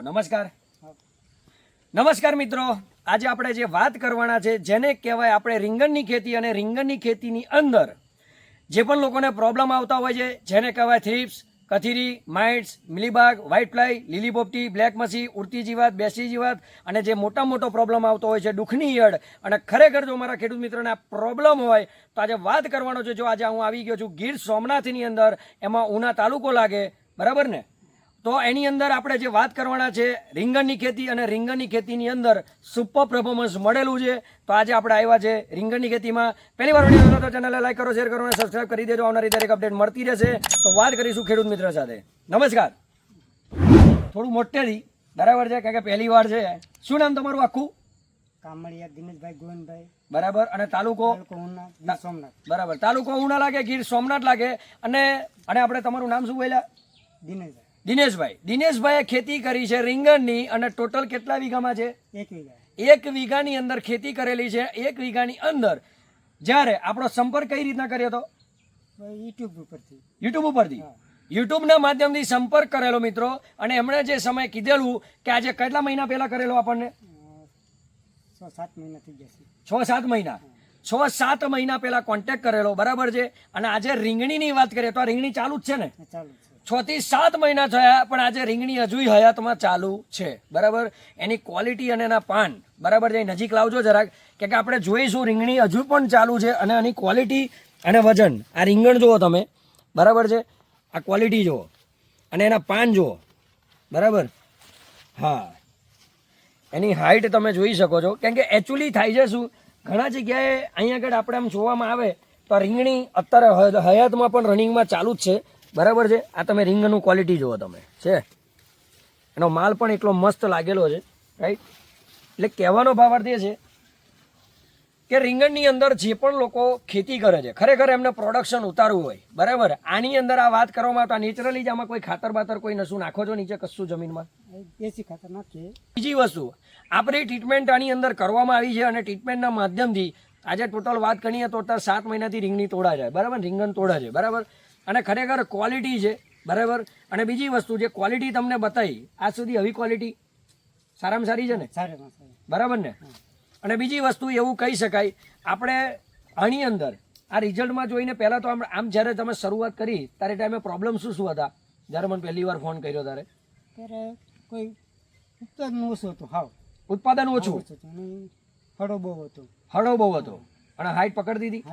તો નમસ્કાર. નમસ્કાર મિત્રો, આજે આપણે જે વાત કરવાના છે, જેને કહેવાય આપણે રીંગણની ખેતી અને રીંગણની ખેતીની અંદર જે પણ લોકોને પ્રોબ્લેમ આવતા હોય છે, જેને કહેવાય થ્રીપ્સ કથીરી માઇટ્સ મિલીબાગ વ્હાઇટ ફ્લાય લીલી પોપટી બ્લેક મસી ઉડતી જીવાત, બેસી જીવાત અને જે મોટા મોટો પ્રોબ્લેમ આવતો હોય છે, દુઃખની ઈયળ અને ખરેખર જો મારા ખેડૂત મિત્રોને આ પ્રોબ્લેમ હોય, તો આજે વાત કરવાનો છે. જો આજે હું આવી ગયો છું ગીર સોમનાથની અંદર, એમાં ઉના તાલુકો લાગે, બરાબર ને? તો એની અંદર આપણે જે વાત કરવાના છે રીંગણની ખેતી અને રીંગણની ખેતીની અંદર સુપર પરફોર્મન્સ મળેલું છે. તો આજે આપણે આવ્યા છે રીંગણની ખેતીમાં. પહેલી વાર વીડિયો તો ચેનલને લાઈક કરો શેર કરો અને સબસ્ક્રાઈબ કરી દેજો. આવનારી દરેક અપડેટ મળતી રહેશે. તો વાત કરીશું ખેડૂત મિત્ર સાથે. નમસ્કાર. થોડું મોટેથી બરાબર છે કારણ કે પહેલી વાર છે. શું નામ તમારું આખું? કામળિયા દિનેશભાઈ ગોવિંદભાઈ. બરાબર. અને તાલુકો? સોમનાથ. બરાબર. તાલુકો ઉના લાગે ગીર સોમનાથ લાગે? અને અને આપણે તમારું નામ શું બોલ્યા? દિનેશભાઈ. દિનેશભાઈ દિનેશભાઈએ ખેતી કરી છે રીંગણની અને ટોટલ કેટલા વીઘામાં છે? એક વીઘા. એક વીઘાની અંદર ખેતી કરેલી છે એક વીઘાની અંદર. જ્યારે આપણો સંપર્ક કઈ રીતના કર્યો હતો? યુટ્યુબ ઉપરથી. યુટ્યુબ ઉપરથી? યુટ્યુબના માધ્યમથી સંપર્ક કરેલો મિત્રો અને એમણે જે સમય કીધેલું કે આજે કેટલા મહિના પહેલા કરેલો આપણને? છ સાત મહિના થઈ છ. સાત મહિના. છ સાત મહિના પહેલા કોન્ટેક્ટ કરેલો બરાબર છે? અને આજે રીંગણીની વાત કરીએ તો આ રીંગણી ચાલુ જ છે ને? ચાલુ છે. છ થી સાત મહિના થયા, પણ આજે રીંગણી હજુય હયાતમાં ચાલુ છે. બરાબર? એની ક્વોલિટી અને એના પાન, બરાબર? જે નજીક લાવજો જરાક. કે આપણે જોઈશું રીંગણી હજુ પણ ચાલુ છે અને એની ક્વોલિટી અને વજન. આ રીંગણ જુઓ તમે. બરાબર છે? આ ક્વોલિટી જુઓ. અને એના પાન જુઓ. બરાબર? હા. એની હાઇટ તમે જોઈ શકો છો. કેમ કે એકચ્યુઅલી થાય છે શું? ઘણા જગ્યાએ અહીંયા આગળ આપણે આમ જોવામાં આવે, તો રીંગણી અત્યારે હયાતમાં પણ રનિંગમાં ચાલુ જ છે. બરાબર છે? આ તમે રિંગનું ક્વોલિટી જુઓ તમે. છે? એનો માલ પણ એટલો મસ્ત લાગેલો છે રાઈટ એટલે કહેવાનો ભાવાર્થ એ છે કે રીંગણની અંદર જે પણ લોકો ખેતી કરે છે ખરેખર એમને પ્રોડક્શન ઉતારવું હોય બરાબર? આની અંદર આ વાત કરવામાં આવતા નેચરલી જ આમાં કોઈ ખાતર બાતર કોઈ નશું નાખો છો નીચે કશું જમીનમાં? દેશી ખાતર નાખીએ. બીજી વસ્તુ આપણી ટ્રીટમેન્ટ આની અંદર કરવામાં આવી છે અને ટ્રીટમેન્ટના માધ્યમથી આજે ટોટલ વાત કરીએ તો અત્યારે સાત મહિનાથી રીંગણી તોડા જાય બરાબર? રીંગણ તોડા છે બરાબર? અને ખરેખર ક્વોલિટી છે બરાબર? અને બીજી વસ્તુ જે ક્વોલિટી તમને બતાવી આજ સુધી આવી ક્વોલિટી સારામાં સારી છે ને? બરાબર ને? અને બીજી વસ્તુ એવું કહી શકાય આપણે આની અંદર આ રિઝલ્ટમાં જોઈને પહેલાં તો આમ આમ જ્યારે તમે શરૂઆત કરી ત્યારે ટાઈમે પ્રોબ્લેમ શું શું હતા? જ્યારે મને પહેલી વાર ફોન કર્યો ત્યારે. ત્યારે કોઈ ઉત્પાદન ઓછું હતું હાવ. ઉત્પાદન ઓછું? ફળો બહુ હતો. હળો બહુ હતો. અને હાઈટ પકડતી હતી?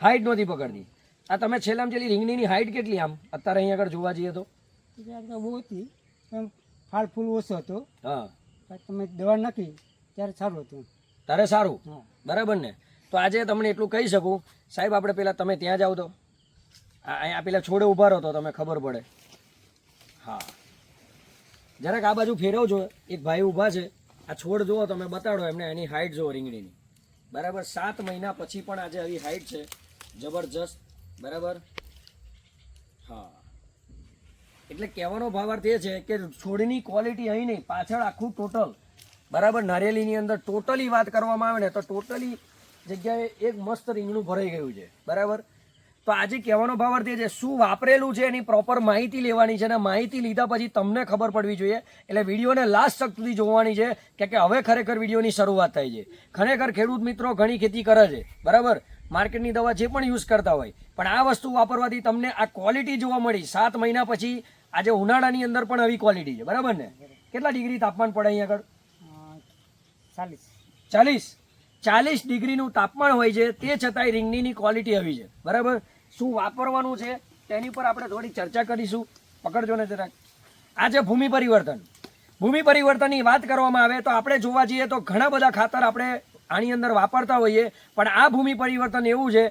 હાઈટ નહોતી પકડતી. આ તમે છેલ્લામાં છેલ્લી રીંગણીની હાઈટ કેટલી આમ? અત્યારે અહીંયા આગળ જોવા જઈએ તો. બહુ હતી ફાળ ફૂલ ઓછો હતો. હા. તમે દવા નાખી ત્યારે સારું હતું. તારે સારું? બરાબર ને? તો આજે તમને એટલું કહી શકું. સાહેબ આપણે પહેલાં તમે ત્યાં જાઓ તો. અહીંયા પેલા છોડે ઊભા રહો તો તમે ખબર પડે. હા. જરાક આ બાજુ ફેરવજો. એક ભાઈ ઊભા છે. આ છોડ જુઓ તમે બતાડો એમને એની હાઈટ જુઓ રીંગણીની. બરાબર સાત મહિના પછી પણ આજે આવી હાઈટ છે. જબરજસ્ત બરાબર? હા. એટલે કહેવાનો ભાવાર્થ એ છે કે છોડની ક્વોલિટી અહીં નહીં, પાછળ આખું ટોટલ બરાબર? નારિયેલીની અંદર ટોટલી વાત કરવામાં આવે ને તો ટોટલી જગ્યાએ એક મસ્ત રીંગણું ભરાઈ ગયું છે. બરાબર? તો આજે કહેવાનો ભાવાર્થ એ છે, શું વાપરેલું છે એની પ્રોપર માહિતી લેવાની છે અને માહિતી લીધા પછી તમને ખબર પડવી જોઈએ. એટલે વિડીયોને લાસ્ટ તક સુધી જોવાની છે કે હવે ખરેખર વિડીયોની શરૂઆત થાય છે. ખરેખર ખેડૂત મિત્રો ઘણી ખેતી કરે છે. બરાબર? માર્કેટની દવા જે પણ યુઝ કરતા હોય. પણ આ વસ્તુ વાપરવાથી તમને આ ક્વોલિટી જોવા મળી. સાત મહિના પછી આજે ઉનાળાની અંદર પણ આવી ક્વોલિટી છે. બરાબર ને? કેટલા ડિગ્રી તાપમાન પડે અહીંયા આગળ? ચાલીસ. ચાલીસ? ચાલીસ ડિગ્રીનું તાપમાન હોય છે તે છતાંય રીંગણીની ક્વોલિટી આવી છે. બરાબર? શું વાપરવાનું છે તેની પર આપણે થોડી ચર્ચા કરીશું. પકડજો ને જરાક. આ છે ભૂમિ પરિવર્તન. ભૂમિ પરિવર્તનની વાત કરવામાં આવે તો આપણે જોવા જઈએ તો ઘણા બધા ખાતર આપણે આની અંદર વાપરતા હોઈએ, પણ આ ભૂમિ પરિવર્તન એવું છે,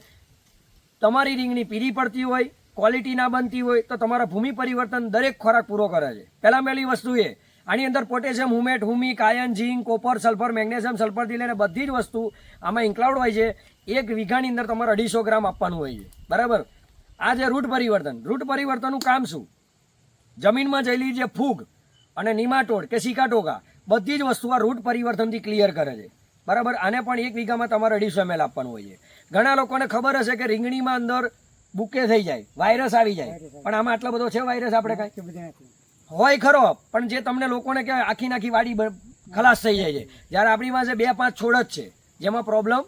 તમારી રીંગણી પીળી પડતી હોય, ક્વોલિટી ના બનતી હોય, તો તમારા ભૂમિ પરિવર્તન દરેક ખોરાક પૂરો કરે છે. પહેલાં પહેલી વસ્તુ એ, આની અંદર potassium, humate humic ion zinc, copper, sulphur, magnesium, સલ્ફરથી લઈને બધી જ વસ્તુ આમાં ઇન્ક્લાઉડ હોય છે. એક વીઘાની અંદર તમારે અઢીસો ગ્રામ આપવાનું હોય છે. બરાબર? આ છે રૂટ પરિવર્તન. રૂટ પરિવર્તનનું કામ શું? જમીનમાં જયેલી જે ફૂગ અને નિમાટોડ કે સિકાટોકા બધી જ વસ્તુ આ રૂટ પરિવર્તનથી ક્લિયર કરે છે. બરાબર? આને પણ એક વીઘામાં તમારે અઢીસો એમએલ આપવાનું હોય છે. ઘણા લોકોને ખબર હશે કે રીંગણીમાં અંદર બુકે થઈ જાય વાયરસ આવી જાય. પણ આમાં આટલો બધો છે વાયરસ આપણે કાંઈ? હોય ખરો પણ જે તમને લોકોને કે આખી નાખી વાડી ખલાસ થઈ જાય છે. જ્યારે આપણી પાસે બે પાંચ છોડ જ છે જેમાં પ્રોબ્લેમ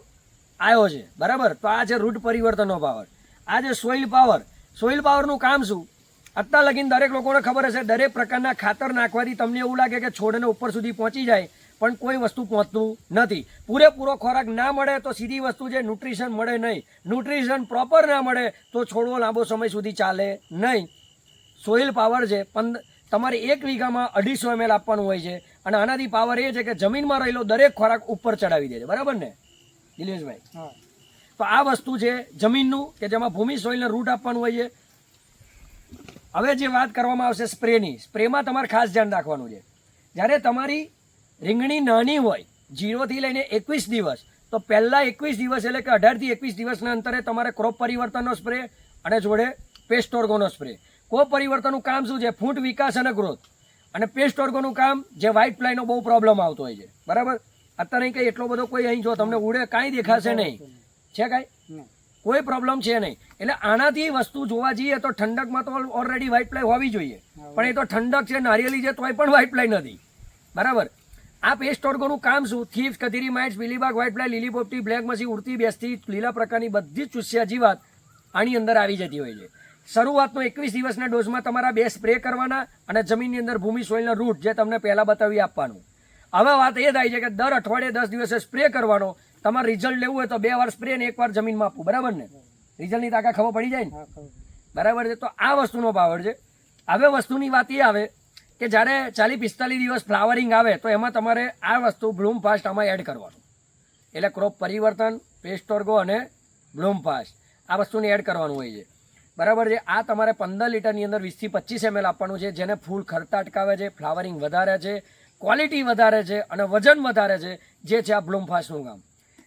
આવ્યો છે. બરાબર? તો આ છે રૂટ પરિવર્તનનો પાવર આ છે સોઇલ પાવર સોઇલ પાવરનું કામ શું? અત્યાર લગીન દરેક લોકોને ખબર હશે દરેક પ્રકારના ખાતર નાખવાથી તમને એવું લાગે કે છોડને ઉપર સુધી પહોંચી જાય પણ કોઈ વસ્તુ પહોંચતું નથી. પૂરેપૂરો ખોરાક ના મળે તો સીધી વસ્તુ છે ન્યુટ્રિશન મળે નહીં. ન્યુટ્રિશન પ્રોપર ના મળે તો છોડવો લાંબો સમય સુધી ચાલે નહીં. સોઇલ પાવર છે. પણ તમારે એક વીઘામાં અઢીસો એમએલ આપવાનું હોય છે. અને આનાથી પાવર એ છે કે જમીનમાં રહેલો દરેક ખોરાક ઉપર ચડાવી દે છે બરાબર ને? દિલેશભાઈ તો આ વસ્તુ છે જમીનનું કે જેમાં ભૂમિ સોઇલને રૂટ આપવાનું હોય છે. હવે જે વાત કરવામાં આવશે સ્પ્રેની સ્પ્રેમાં તમારે ખાસ ધ્યાન રાખવાનું છે. જ્યારે તમારી રીંગણી નાની હોય જીરોથી લઈને એકવીસ દિવસ તો પહેલાં એકવીસ દિવસ એટલે કે અઢારથી એકવીસ દિવસના અંતરે તમારે ક્રોપ પરિવર્તનનો સ્પ્રે અને જોડે પેસ્ટ ઓર્ગોનો સ્પ્રે ક્રોપ પરિવર્તનનું કામ શું છે? ફૂટ વિકાસ અને ગ્રોથ અને પેસ્ટ ઓર્ગોનું કામ જે વ્હાઇટ ફ્લાયનો બહુ પ્રોબ્લેમ આવતો હોય છે. બરાબર? અત્યારે કંઈ એટલો બધો કોઈ અહીં જો તમને ઉડે કાંઈ દેખાશે નહીં. છે કાંઈ? કોઈ પ્રોબ્લેમ છે નહીં. એટલે આનાથી વસ્તુ જોવા જઈએ તો ઠંડકમાં તો ઓલરેડી વ્હાઇટ પ્લાય હોવી જોઈએ. પણ એ તો ઠંડક છે નારિયેલી છે તોય પણ વ્હાઇટ ફ્લાય નથી. બરાબર? આ પેસ્ટ ઓર્ગોનું કામ શું? થીવ્સ કધીરી માઇટ્સ બીલીબાગ વ્હાઇટ ફ્લાય લીલી પોપટી બ્લેક મસી ઉડતી બેસતી લીલા પ્રકારની બધી જ ચૂસ્યા જીવાત આની અંદર આવી જતી હોય છે. શરૂઆતનો એકવીસ દિવસના ડોઝમાં તમારા બે સ્પ્રે કરવાના અને જમીનની અંદર ભૂમિ સોઇલના રૂટ જે તમને પહેલા બતાવી આપવાનું. હવે વાત એ થાય છે કે દર અઠવાડિયે દસ દિવસે સ્પ્રે કરવાનો. તમારે રિઝલ્ટ લેવું હોય તો બે વાર સ્પ્રે ને એક વાર જમીનમાં આપવું. બરાબર ને? રિઝલ્ટની તાકાત ખબર પડી જાય ને? બરાબર છે? તો આ વસ્તુનો પાવર છે. હવે વસ્તુની વાત એ આવે કે જ્યારે ચાલી પિસ્તાલીસ દિવસ ફ્લાવરિંગ આવે, તો એમાં તમારે આ વસ્તુ બ્લૂમ ફાસ્ટ આમાં એડ કરવાનું. એટલે ક્રોપ પરિવર્તન પેસ્ટોર્ગો અને બ્લૂમ ફાસ્ટ આ વસ્તુને એડ કરવાનું હોય છે. બરાબર છે? આ તમારે પંદર લીટરની અંદર વીસથી પચીસ એમએલ આપવાનું છે, જેને ફૂલ ખરતા અટકાવે છે, ફ્લાવરિંગ વધારે છે ક્વોલિટી વધારે છે અને વજન વધારે છે, જે છે આ બ્લૂમ ફાસ્ટનું કામ.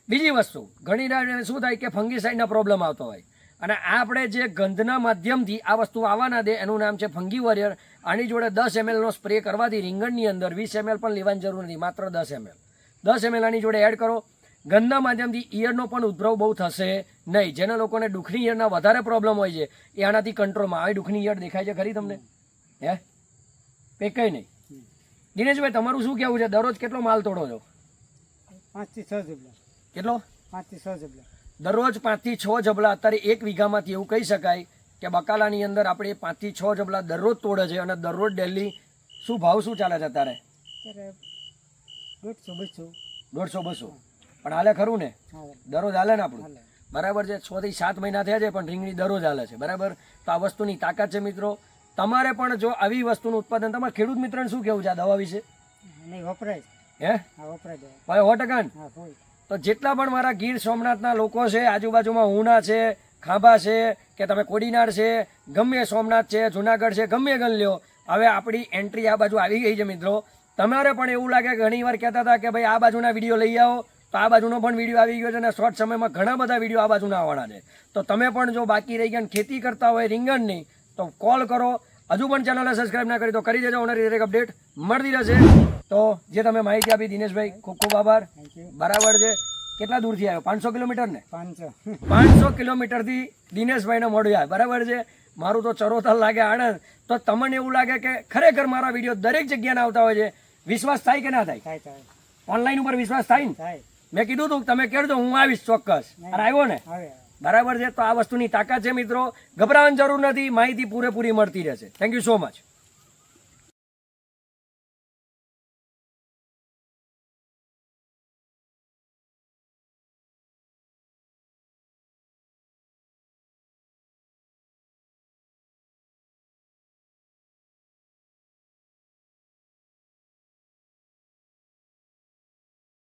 બીજી વસ્તુ, ઘણી શું થાય કે ફંગીસાઇડના પ્રોબ્લેમ આવતો હોય. અને આ આપણે જે ગંધના માધ્યમથી આ વસ્તુ આવવાના દે એનું નામ છે ફંગી વોરિયર. આની જોડે દસ એમએલનો સ્પ્રે કરવાથી રીંગણની અંદર વીસ એમએલ પણ લેવાની જરૂર નથી માત્ર દસ એમએલ દસ એમએલ આની જોડે એડ કરો. ગંધના માધ્યમથી ઈયળનો પણ ઉદ્ભવ બહુ થશે નહીં. જેના લોકોને દુઃખની ઈયળના વધારે પ્રોબ્લેમ હોય છે એ આનાથી કંટ્રોલમાં આવે. દુખની ઈયળ દેખાય છે ખરી તમને? હે? એ કંઈ નહીં. દિનેશભાઈ તમારું શું કહેવું છે? દરરોજ કેટલો માલ તોડો છો? પાંચથી છ જેટલો કેટલો? પાંચથી છ જબલા દરરોજ પાંચથી છ જબલા અત્યારે એક વીઘામાંથી એવું કહી શકાય કે બકાલાની અંદર આપણે પાંચથી છ જબલા દરરોજ તોડે છે અને દરરોજ ડેલી શું ભાવ શું ચાલે છે અત્યારે? દોઢસો બસો. દોઢસો બસો. પણ હાલે ખરું ને? દરરોજ હાલે ને આપણું? બરાબર છે છ થી સાત મહિના થયા છે પણ રીંગણી દરરોજ હાલે છે. બરાબર? તો આ વસ્તુની તાકાત છે મિત્રો. તમારે પણ જો આવી વસ્તુનું ઉત્પાદન તમારે ખેડૂત મિત્રને શું કહેવું છે આ દવા વિશે? નહીં વપરાય હે? વપરાય ભાઈ સો ટકા તો જેટલા પણ મારા ગીર સોમનાથના લોકો છે, આજુબાજુમાં ઉના છે, ખાંભા છે, કે તમે કોડીનાર છે, ગમે સોમનાથ છે, જુનાગઢ છે, ગમે ગણ લ્યો, હવે આપણી એન્ટ્રી આ બાજુ આવી ગઈ છે મિત્રો. તમારે પણ એવું લાગે ઘણી વાર કહેતા હતા કે ભાઈ આ બાજુના વીડિયો લઈ આવો, તો આ બાજુનો પણ વીડિયો આવી ગયો છે અને શોર્ટ સમયમાં ઘણા બધા વીડિયો આ બાજુના આવવાના છે. તો તમે પણ જો બાકી રહી ગયા ખેતી કરતા હોય રીંગણની તો કોલ કરો. હજુ પણ ચેનલને સબસ્ક્રાઈબ ના કરી તો કરી દેજો ઓનરી દરેક અપડેટ મળતી રહેશે. તો જે તમે માહિતી આપી દિનેશભાઈ ખૂબ ખૂબ આભાર. બરાબર છે. કેટલા દૂરથી આવ્યો? પાંચસો કિલોમીટર ને? પાંચસો. પાંચસો કિલોમીટરથી દિનેશભાઈને મળ્યા. બરાબર છે? મારું તો ચરોતર લાગે આણંદ. તો તમને એવું લાગે કે ખરેખર મારા વીડિયો દરેક જગ્યાના આવતા હોય છે? વિશ્વાસ થાય કે ના થાય? ઓનલાઈન ઉપર વિશ્વાસ થાય ને? મેં કીધું તું તમે કહેજો હું આવીશ ચોક્કસ. અને આવ્યો ને? બરાબર છે? તો આ વસ્તુની તાકાત છે મિત્રો. ગભરાવાની જરૂર નથી. માહિતી પૂરેપૂરી મળતી રહેશે. Thank you so much